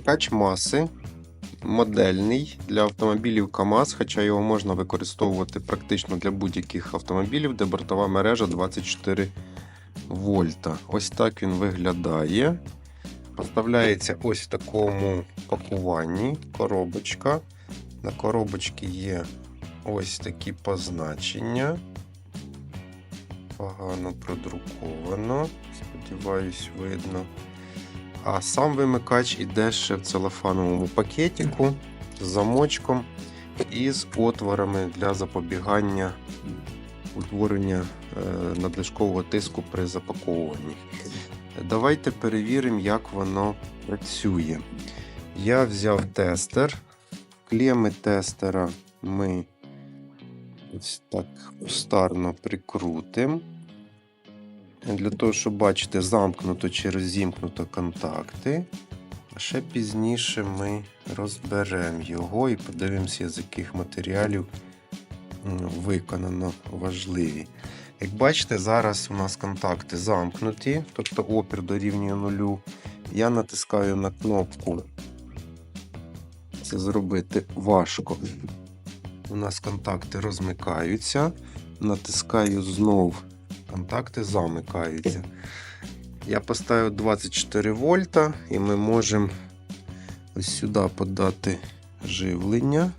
Вимикач маси модельний для автомобілів КАМАЗ, хоча його можна використовувати практично для будь-яких автомобілів, де бортова мережа 24 вольта. Ось так він виглядає. Поставляється ось в такому пакуванні коробочка. На коробочці є ось такі позначення. Погано продруковано. Сподіваюсь, видно. А сам вимикач іде ще в целофановому пакетику з замочком і з отворами для запобігання утворення е, надлишкового тиску при запаковуванні. Давайте перевіримо, як воно працює. Я взяв тестер. Клеми тестера ми ось так старно прикрутимо. Для того, щоб бачити, замкнуто чи розімкнуто контакти. А ще пізніше ми розберемо його і подивимося, з яких матеріалів виконано важливі. Як бачите, зараз у нас контакти замкнуті, тобто опір дорівнює нулю. Я натискаю на кнопку. Це зробити важко. У нас контакти розмикаються. Натискаю знов, контакти замикаються. Я поставив 24 вольта і ми можемо ось сюди подати живлення.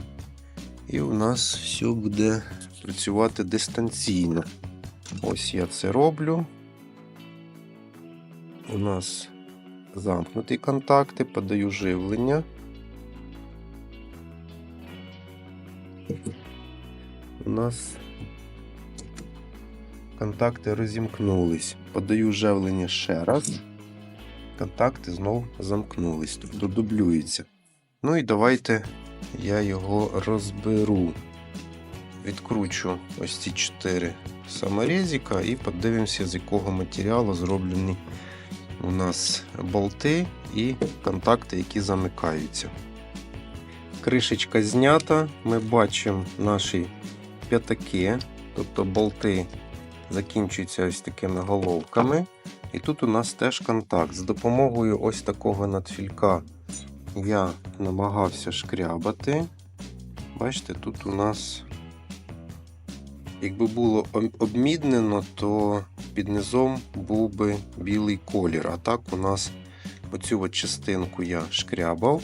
І у нас все буде працювати дистанційно. Ось я це роблю. У нас замкнуті контакти, подаю живлення. У нас контакти розімкнулись. Подаю живлення ще раз. Контакти знову замкнулись, тобто дублюються. Ну і давайте я його розберу. Відкручу ось ці 4 саморезика і подивимося, з якого матеріалу зроблені у нас болти і контакти, які замикаються. Кришечка знята, ми бачимо наші п'ятаки, тобто болти закінчуються ось такими головками. І тут у нас теж контакт. З допомогою ось такого надфілька я намагався шкрябати. Бачите, тут у нас, якби було обміднено, то під низом був би білий колір. А так у нас оцю от частинку я шкрябав.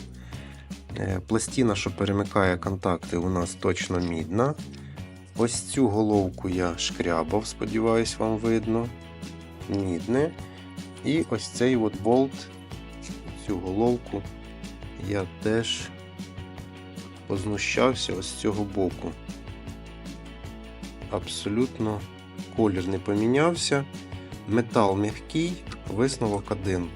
Е, Пластина, що перемикає контакти, у нас точно мідна. Ось цю головку я шкрябав, сподіваюсь, вам видно. Мідне. І ось цей от болт, цю головку я теж познущався ось з цього боку. Абсолютно колір не помінявся. Метал м'який, висновок один.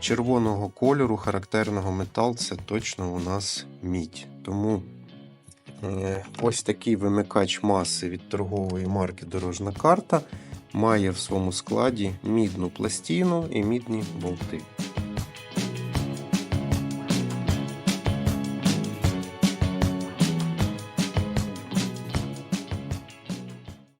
Червоного кольору характерного метал це точно у нас мідь. Тому ось такий вимикач маси від торгової марки Дорожна карта має в своєму складі мідну пластину і мідні болти.